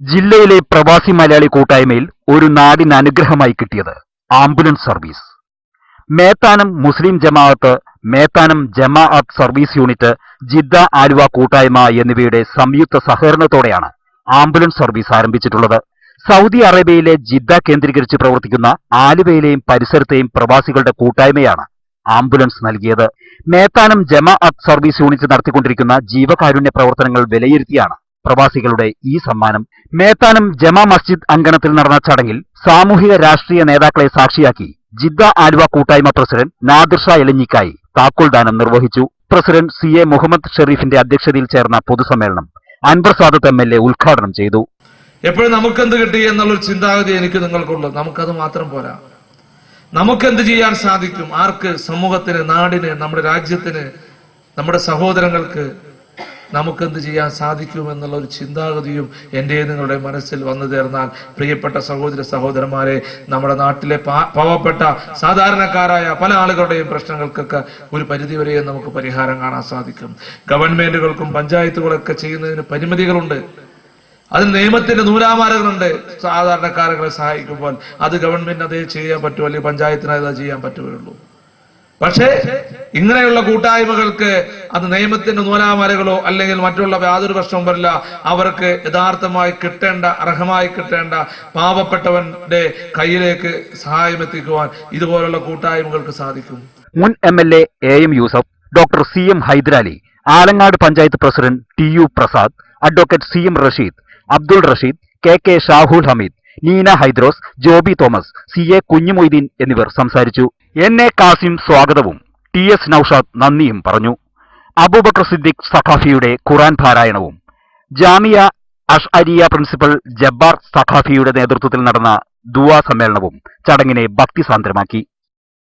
ജില്ലയിലെ പ്രവാസി മലയാളി കൂട്ടായ്മയിൽ ഒരു നാടിന് അനുഗ്രഹമായി കിട്ടിയത് ആംബുലൻസ് സർവീസ്. മേത്താനം മുസ്ലിം ജമാഅത്ത് മേത്താനം ജമാഅത്ത് സർവീസ് യൂണിറ്റ് ജിദ്ദ ആലുവ കൂട്ടായ്മ എന്നിവയുടെ സംയുക്ത സഹകരണത്തോടെയാണ് ആംബുലൻസ് സർവീസ് ആരംഭിച്ചിട്ടുള്ളത്. സൗദി അറേബ്യയിലെ ജിദ്ദ കേന്ദ്രീകരിച്ച് പ്രവർത്തിക്കുന്ന ആലുവയിലെയും പരിസരത്തെയും പ്രവാസികളുടെ കൂട്ടായ്മയാണ് ആംബുലൻസ് നൽകിയത്. മേത്താനം ജമാഅത്ത് സർവീസ് യൂണിറ്റ് നടത്തിക്കൊണ്ടിരിക്കുന്ന ജീവകാരുണ്യ പ്രവർത്തനങ്ങൾ വിലയിരുത്തിയാണ് പ്രവാസികളുടെ ഈ സമ്മാനം. മേത്താനം ജമാ മസ്ജിദ് അങ്കണത്തിൽ നടന്ന ചടങ്ങിൽ സാമൂഹിക രാഷ്ട്രീയ നേതാക്കളെ സാക്ഷിയാക്കി ജിദ്ദ ആലുവ കൂട്ടായ്മ പ്രസിഡന്റ് നാദിർ ഷാ എലഞ്ഞിക്കായി താക്കോൽദാനം നിർവഹിച്ചു. പ്രസിഡന്റ് സി എ മുഹമ്മദ് ഷെരീഫിന്റെ അധ്യക്ഷതയിൽ ചേർന്ന പൊതുസമ്മേളനം Anwar Sadath M L A ഉദ്ഘാടനം ചെയ്തു. എപ്പോഴും നമുക്കെന്ത് കിട്ടി എന്നുള്ളൊരു ചിന്താഗതി എനിക്ക് നിങ്ങൾക്കുള്ളത് നമുക്കത് മാത്രം പോരാ. നമുക്കെന്ത് ചെയ്യാൻ സാധിക്കും? ആർക്ക്? സമൂഹത്തിന് നാടിന് നമ്മുടെ രാജ്യത്തിന് നമ്മുടെ സഹോദരങ്ങൾക്ക് നമുക്കെന്ത് ചെയ്യാൻ സാധിക്കുമെന്നുള്ള ഒരു ചിന്താഗതിയും എന്റെ നിങ്ങളുടെ മനസ്സിൽ വന്നു ചേർന്നാൽ പ്രിയപ്പെട്ട സഹോദര സഹോദരന്മാരെ നമ്മുടെ നാട്ടിലെ പാവപ്പെട്ട സാധാരണക്കാരായ പല ആളുകളുടെയും പ്രശ്നങ്ങൾക്കൊക്കെ ഒരു പരിധിവരെയും നമുക്ക് പരിഹാരം കാണാൻ സാധിക്കും. ഗവൺമെന്റുകൾക്കും പഞ്ചായത്തുകളൊക്കെ ചെയ്യുന്നതിന് പരിമിതികളുണ്ട്. അതിന് നിയമത്തിന്റെ നൂലാമാലകളുണ്ട്. സാധാരണക്കാരങ്ങളെ സഹായിക്കുമ്പോൾ അത് ഗവൺമെന്റ് അതേ ചെയ്യാൻ പറ്റുമോ അല്ലെങ്കിൽ പഞ്ചായത്തിന് അത് ചെയ്യാൻ പറ്റുകയുള്ളൂ. പക്ഷേ ഇങ്ങനെയുള്ള കൂട്ടായ്മകൾക്ക് അത് നിയമത്തിന്റെ നൂലാമാലകളോ അല്ലെങ്കിൽ മറ്റുള്ള യാതൊരു പ്രശ്നവും വരില്ല. അവർക്ക് യഥാർത്ഥമായി കിട്ടേണ്ട അർഹമായി കിട്ടേണ്ട പാവപ്പെട്ടവന്റെ കയ്യിലേക്ക് സഹായം എത്തിക്കുവാൻ ഇതുപോലുള്ള കൂട്ടായ്മകൾക്ക് സാധിക്കും. മുൻ M L A A Yusuf doctor C M Hyderali Alangad panchayat president T U Prasad advocate C M Rasheed Abdul Rasheed K K Shahul Hameed Neena Hydros Joby Thomas C A Kunjumoideen എന്നിവർ സംസാരിച്ചു. N A Kasim സ്വാഗതവും T S Naushad നന്ദിയും പറഞ്ഞു. അബൂബക്കർ സിദ്ദിഖ് സഖാഫിയുടെ ഖുറാൻ പാരായണവും ജാമിയ അഷ് അരിയ principal Jabbar സഖാഫിയുടെ നേതൃത്വത്തിൽ നടന്ന ദുവാ സമ്മേളനവും ചടങ്ങിനെ ഭക്തിസാന്ദ്രമാക്കി.